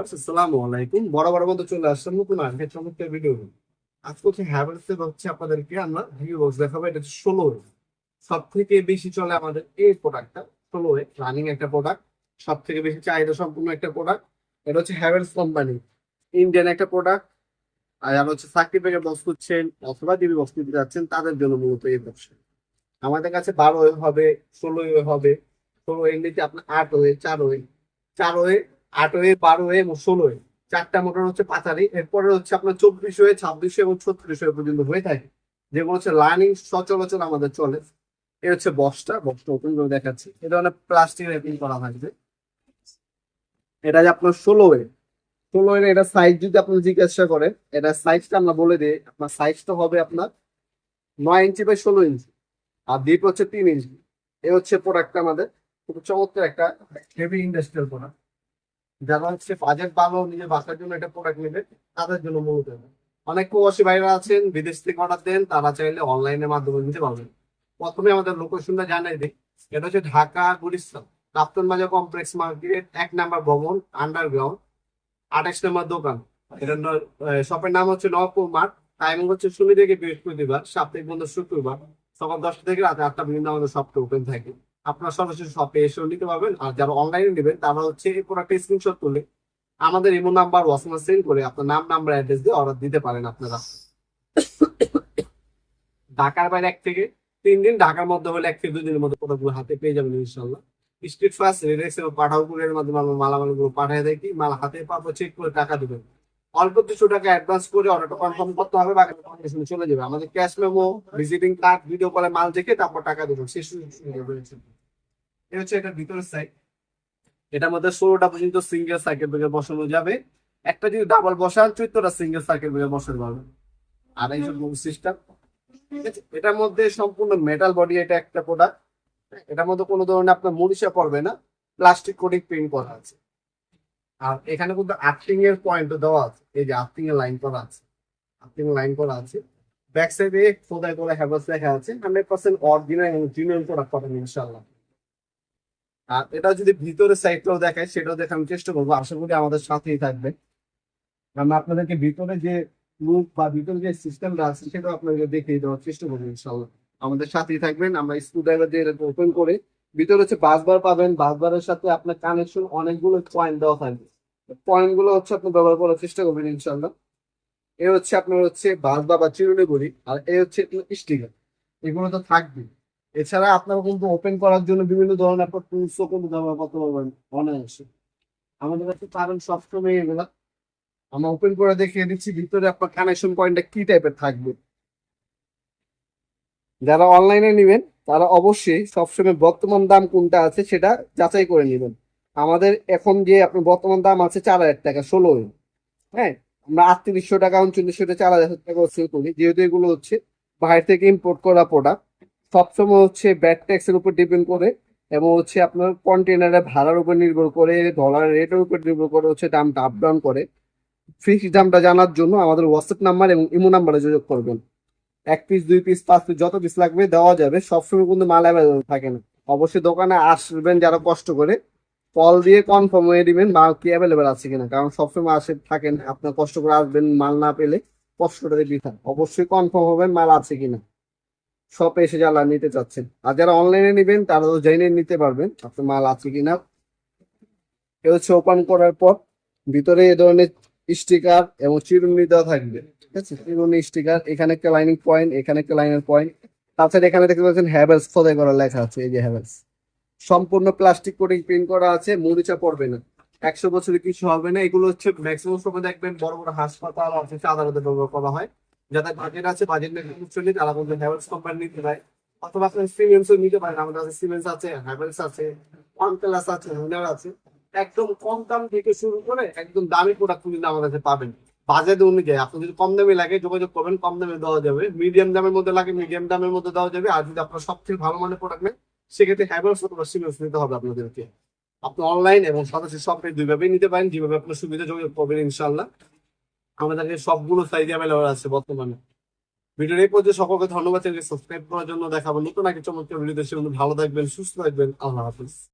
আসসালামু আলাইকুম। মতো চলে নতুন ভিডিও হচ্ছে আপনাদেরকে আমরা ষোলো বেশি চলে আমাদের এই প্রোডাক্টটা রানিং একটা প্রোডাক্ট সব থেকে বেশি চাহিদা সম্পূর্ণ একটা প্রোডাক্ট এটা হচ্ছে হ্যাভেলস কোম্পানি ইন্ডিয়ান একটা প্রোডাক্ট আর হচ্ছে করছেন অথবা ডিবি বক্স নিতে যাচ্ছেন, তাদের জন্য মূলত এই ব্যবসা আমাদের কাছে বারো হবে ষোলো হবে। ষোলো এমনিতে আপনার আট ওয়ে চার ওয়ে চার ওয়ে আট ওয়ে বারো ওয়ে এবং ষোলো ওয়ে চারটা মোটর হচ্ছে পাতারি এরপরে হচ্ছে আপনার চব্বিশ ওয়ে ছাব্বিশ এবং ছত্রিশ হয়ে পর্যন্ত হয়ে থাকে। যেগুলো হচ্ছে লার্নিং সচরাচর আমাদের চলে। এ হচ্ছে বক্সটা। বক্সটা ওপেন করে দেখাচ্ছি। এটা অনেক প্লাস্টিক র্যাপিং করা থাকবে। এটা যে আপনার ষোলো ওয়ে ষোলো এর এটা সাইজ যদি আপনি জিজ্ঞাসা করেন, এটা সাইজটা আমরা বলে দিই। আপনার সাইজটা হবে আপনার নয় ইঞ্চি বাই ষোলো ইঞ্চি। আর দ্বীপ হচ্ছে তিন ইঞ্চি। এ হচ্ছে প্রোডাক্টটা আমাদের। খুব চমৎকার একটা হেভি ইন্ডাস্ট্রিয়াল প্রোডাক্ট যারা হচ্ছে বাজেট ভালো, নিজের বাসার জন্য একটা প্রোডাক্ট নেবে, তাদের জন্য মূলত। অনেক প্রবাসী ভাইরা আছেন, বিদেশ থেকে অর্ডার দেন, তারা চাইলে অনলাইনের মাধ্যমে নিতে পারবেন। প্রথমে আমাদের লোকেশনটা জানাই দিই। এটা হচ্ছে ঢাকা গুলিস্তান রাপ্তন বাজার কমপ্লেক্স মার্কেট এক নাম্বার ভবন আন্ডারগ্রাউন্ড আঠাশ নাম্বার দোকান। এটা শপের নাম হচ্ছে নবপুর মাঠ। টাইমিং হচ্ছে শনি থেকে বৃহস্পতিবার, সাপ্তাহিক বন্ধ শুক্রবার, সকাল দশটা থেকে রাতে আটটা পর্যন্ত আমাদের শপটা ওপেন থাকে। আপনার সরাসরি শপে এসেও নিতে পারবেন। আর যারা অনলাইনে নেবেন, তারা হচ্ছে এই প্রোডাক্টের স্ক্রিনশট তুলে আমাদের ইমো নাম্বার হোয়াটসঅ্যাপে সেন্ড করে আপনার নাম নাম্বার অ্যাড্রেস দিয়ে অর্ডার দিতে পারেন আপনারা। ঢাকার বাইরে এক থেকে তিন দিন, ঢাকার মধ্যে হলে এক থেকে দুই দিনের মধ্যে প্রোডাক্টগুলো হাতে পেয়ে যাবেন ইনশাল্লাহ স্ট্রিট ফাস্ট রিলেক্স এবং পাঠাও কুরিয়ারের মাধ্যমে আমরা মালামালগুলো পাঠিয়ে দেখি মাল হাতে পাবো চেক করে টাকা দেবেন। অল্প কিছু টাকা অ্যাডভান্স করে অর্ডারটা কনফার্ম করতে হবে, বাকি কন্ডিশনে চলে যাবে। আমাদের cash memo visiting card video কলে মাল দেখে তারপর টাকা দেবেন শেষ এই হচ্ছে এটা ভিতরের সাইড এটার মধ্যে ষোলোটা পর্যন্ত সিঙ্গেল সাইকেল ব্রেকার বসানো যাবে। একটা যদি ডাবল বসান, চোদ্দটা সিঙ্গেল সাইকেল ব্রেকার বসাতে পারবেন আর এই সিস্টেম এটার মধ্যে সম্পূর্ণ মেটাল বডি এটা একটা প্রোডাক্ট এটার মধ্যে কোনো ধরনের আপনার মরিচা পড়বে না। প্লাস্টিক কোটিং পেইন্ট করা আছে। আর এখানে কিন্তু আর্থিং এর পয়েন্ট দেওয়া আছে। এই যে আর্থিং এর লাইন করা আছে। আর্থিং লাইন করা আছে। ব্যাক সাইডে খোদাই করে হ্যাভার্স লেখা আছে। Hundred percent original genuine product পাবেন ইনশাল্লাহ আর এটা যদি ভিতরে সাইডটাও দেখায়, সেটাও দেখানোর চেষ্টা করব। আশা করি আমাদের সাথেই থাকবে। আমরা আপনাদেরকে ভিতরে যে লুক বা ভিতরে যে সিস্টেমটা আছে, সেটাও আপনাদেরকে দেখিয়ে দেওয়ার চেষ্টা করব ইনশাল্লাহ আমাদের সাথেই থাকবেন। আমরা স্ক্রু ড্রাইভার দিয়ে ওপেন করে, ভিতরে হচ্ছে বাসবার পাবেন। বাসবারের সাথে আপনার কানেকশন অনেকগুলো পয়েন্ট দেওয়া থাকবে। পয়েন্টগুলো হচ্ছে আপনি ব্যবহার করার চেষ্টা করবেন ইনশাল্লাহ এ হচ্ছে আপনার হচ্ছে বাসবা বা চিরুনি বলি আর এ হচ্ছে স্টিকার এগুলো তো থাকবে এছাড়া আপনারা কিন্তু ওপেন করার জন্য বিভিন্ন ধরনের আপনার টুলসও কিন্তু ব্যবহার করতে পারবেন অনায়াসে। আমাদের কাছে পাবেন সবসময় এগুলা। আমরা ওপেন করে দেখিয়ে দিচ্ছি, ভিতরে আপনার কানেকশন পয়েন্টটা কি টাইপের থাকবে। যারা অনলাইনে নেবেন, তারা অবশ্যই সবসময় বর্তমান দাম কোনটা আছে সেটা যাচাই করে নেবেন। আমাদের এখন যে আপনার বর্তমান দাম আছে চার হাজার টাকা, ষোলো। হ্যাঁ আমরা আটত্রিশশো টাকা, উনচল্লিশশো টাকা, চার হাজার টাকা সেল করি। যেহেতু এগুলো হচ্ছে বাইরে থেকে ইম্পোর্ট করা প্রোডাক্ট সবসময় হচ্ছে ব্যাট ট্যাক্সের উপর ডিপেন্ড করে এবং হচ্ছে আপনার কন্টেনারের ভাড়ার উপর নির্ভর করে ডলারের রেটের উপর নির্ভর করে হচ্ছে দামটা আপ ডাউন করে। ফিক্স দামটা জানার জন্য আমাদের হোয়াটসঅ্যাপ নাম্বার এবং ইমো নাম্বারে যোগাযোগ করবেন। এক পিস দুই পিস পাঁচ পিস যত পিস লাগবে দেওয়া যাবে। সবসময় কিন্তু মাল অ্যাভেলেবল থাকে না। অবশ্যই দোকানে আসবেন যারা কষ্ট করে। কল দিয়ে কনফার্ম হয়ে দিবেন মাল কি অ্যাভেলেবেল আছে কিনা। কারণ সবসময় আসে, থাকেন, আপনার কষ্ট করে আসবেন, মাল না পেলে কষ্টটা বৃথা অবশ্যই কনফার্ম হবেন মাল আছে কিনা। শপে এসে যারা নিতে চাচ্ছেন। আর যারা অনলাইনে নেবেন, তারা তো জেনে নিতে পারবেন আপনার মাল আছে কিনা। এ হচ্ছে ওপেন করার পর ভিতরে এ ধরনের স্টিকার এবং চিরুনি দেওয়া থাকবে। ঠিক আছে? চিরুনি স্টিকার এখানে একটা লাইনিং পয়েন্ট এখানে একটা লাইনের পয়েন্ট তাছাড়া এখানে দেখতে পাচ্ছেন হ্যাভেলস খোদাই করা লেখা আছে, এই যে হ্যাভেলস সম্পূর্ণ প্লাস্টিক কোটিং প্রিন্ট করা আছে মরিচা পড়বে না। একশো বছরে কিছু হবে না। এগুলো হচ্ছে ম্যাক্সিমাম সময় দেখবেন বড় বড় হাসপাতাল অফিসে আদালতে ব্যবহার করা হয়। যাদের বাজেট আছে, বাজেট চলে তারা বলতে হ্যাভেলস কোম্পানি নিতে পারে। অথবা আপনি সিমেন্সও নিতে পারেন। আমাদের কাছে সিমেন্স আছে হ্যাভেলস আছে ওয়ানপ্লাস আছে হুনার আছে। একদম কম দাম থেকে শুরু করে একদম দামি প্রোডাক্ট কিন্তু আমাদের কাছে পাবেন। বাজেট অনুযায়ী আপনি যদি কম দামে লাগে, যোগাযোগ করবেন, কম দামে দেওয়া যাবে। মিডিয়াম দামের মধ্যে লাগে মিডিয়াম দামের মধ্যে দেওয়া যাবে। আর যদি আপনার সবথেকে ভালো মানের প্রোডাক্ট নেন সেক্ষেত্রে হ্যাভেলস অথবা সিমেন্স নিতে হবে আপনাদেরকে। আপনি অনলাইন এবং সরাসরি শপে দুইভাবেই নিতে পারেন, যেভাবে আপনার সুবিধা যোগাযোগ করবেন ইনশাল্লাহ আমাদের কাছে সবগুলো সাইজ অ্যাভেলেবল আছে বর্তমানে। ভিডিওর এই পর্যন্ত সকলকে ধন্যবাদ সাবস্ক্রাইব করার জন্য দেখাবো নতুন আগে চমৎকার ভিডিও দেশের ভালো থাকবেন, সুস্থ থাকবেন। আল্লাহ হাফিজ।